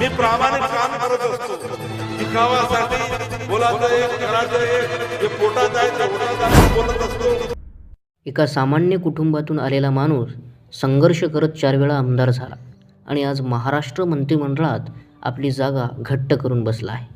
मी प्रामाणिक काम करत असतो. गावासाठी बोलायचं एक करायचं एक जे पोटात आहे त्या पोटात बोलत असतो. एका सामान्य कुटुंबातून आलेला माणूस संघर्ष करत चार वेळा आमदार झाला आणि आज महाराष्ट्र मंत्रिमंडळात आपली जागा घट्ट करून बसला आहे.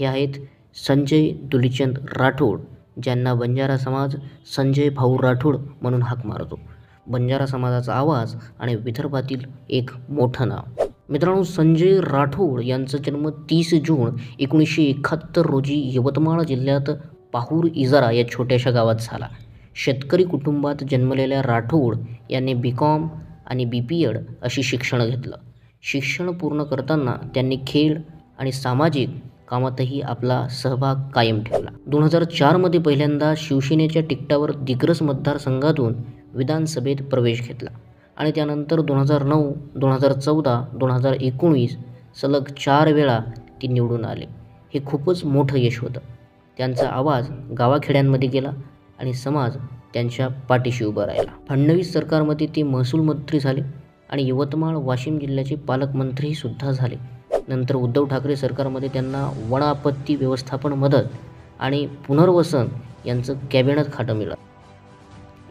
हे आहेत संजय दुलीचंद राठोड ज्यांना बंजारा समाज संजय भाऊ राठोड म्हणून हाक मारतो. बंजारा समाजाचा आवाज आणि विदर्भातील एक मोठं नाव. मित्रांनो संजय राठोड यांचा जन्म तीस जून एकोणीसशे एकाहत्तर रोजी यवतमाळ जिल्ह्यात पाहूर इजारा या छोट्याशा गावात झाला. शेतकरी कुटुंबात जन्मलेल्या राठोड यांनी बी कॉम आणि बी पी एड अशी शिक्षण घेतलं. शिक्षण पूर्ण करताना त्यांनी खेळ आणि सामाजिक कामातही आपला सहभाग कायम ठेवला. दोन हजार चारमध्ये पहिल्यांदा शिवसेनेच्या तिकटावर दिग्रस मतदारसंघातून विधानसभेत प्रवेश घेतला. आणि त्यानंतर दोन हजार नऊ दोन हजार चौदा दोन हजार एकोणीस सलग चार वेळा ती निवडून आले. हे खूपच मोठं यश होतं. त्यांचा आवाज गावाखेड्यांमध्ये गेला आणि समाज त्यांच्या पाठीशी उभा राहिला. फडणवीस सरकारमध्ये ते महसूल मंत्री झाले आणि यवतमाळ वाशिम जिल्ह्याचे पालकमंत्रीही सुद्धा झाले. नंतर उद्धव ठाकरे सरकारमध्ये त्यांना वन आपत्ती व्यवस्थापन मदत आणि पुनर्वसन यांचं कॅबिनेट खाटं मिळालं.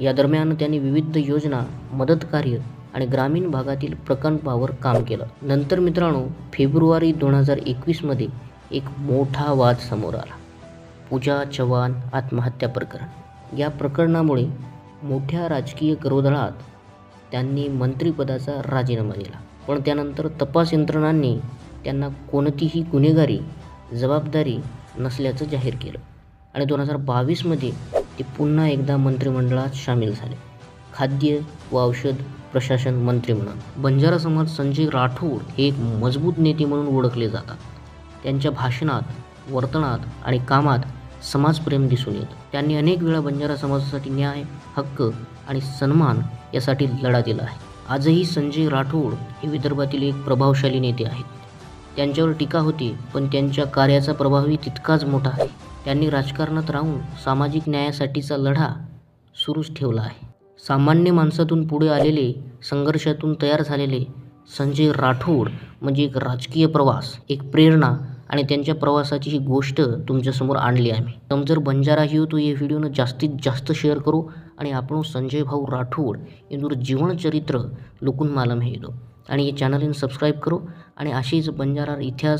या दरम्यान त्यांनी विविध योजना मदत कार्य आणि ग्रामीण भागातील प्रकल्पावर काम केलं. नंतर मित्रांनो फेब्रुवारी दोन हजार एकवीसमध्ये एक मोठा वाद समोर आला. पूजा चव्हाण आत्महत्या प्रकरण. या प्रकरणामुळे मोठ्या राजकीय गरोदळात त्यांनी मंत्रिपदाचा राजीनामा दिला. पण त्यानंतर तपास यंत्रणांनी त्यांना कोणतीही गुन्हेगारी जबाबदारी नसल्याचं जाहीर केलं. आणि दोन हजार बावीसमध्ये ते पुन्हा एकदा मंत्रिमंडळात सामील झाले. खाद्य व औषध प्रशासन मंत्री म्हणून. बंजारा समाज संजय राठोड हे एक मजबूत नेते म्हणून ओळखले जातात. त्यांच्या भाषणात वर्तनात आणि कामात समाजप्रेम दिसून येतं. त्यांनी अनेक वेळा बंजारा समाजासाठी न्याय हक्क आणि सन्मान यासाठी लढा दिला आहे. आजही संजय राठोड हे विदर्भातील एक प्रभावशाली नेते आहेत. त्यांच्यावर टीका होती पण त्यांच्या कार्याचा प्रभावही तितकाच मोठा आहे. त्यांनी राजकारणात राहून सामाजिक न्यायासाठीचा लढा सुरूच ठेवला आहे. सामान्य माणसातून पुढे आलेले संघर्षातून तयार झालेले संजय राठोड म्हणजे एक राजकीय प्रवास एक प्रेरणा आणि त्यांच्या प्रवासाची ही गोष्ट तुमच्यासमोर आणली आम्ही तम जर बंजारा ही हो तो या व्हिडिओनं जास्तीत जास्त शेअर करू आणि आपण संजय भाऊ राठोड यांचं जीवनचरित्र लोकून मालम हे येतो आणि हे चॅनलने सबस्क्राईब करू आणि अशीच बंजारा इतिहास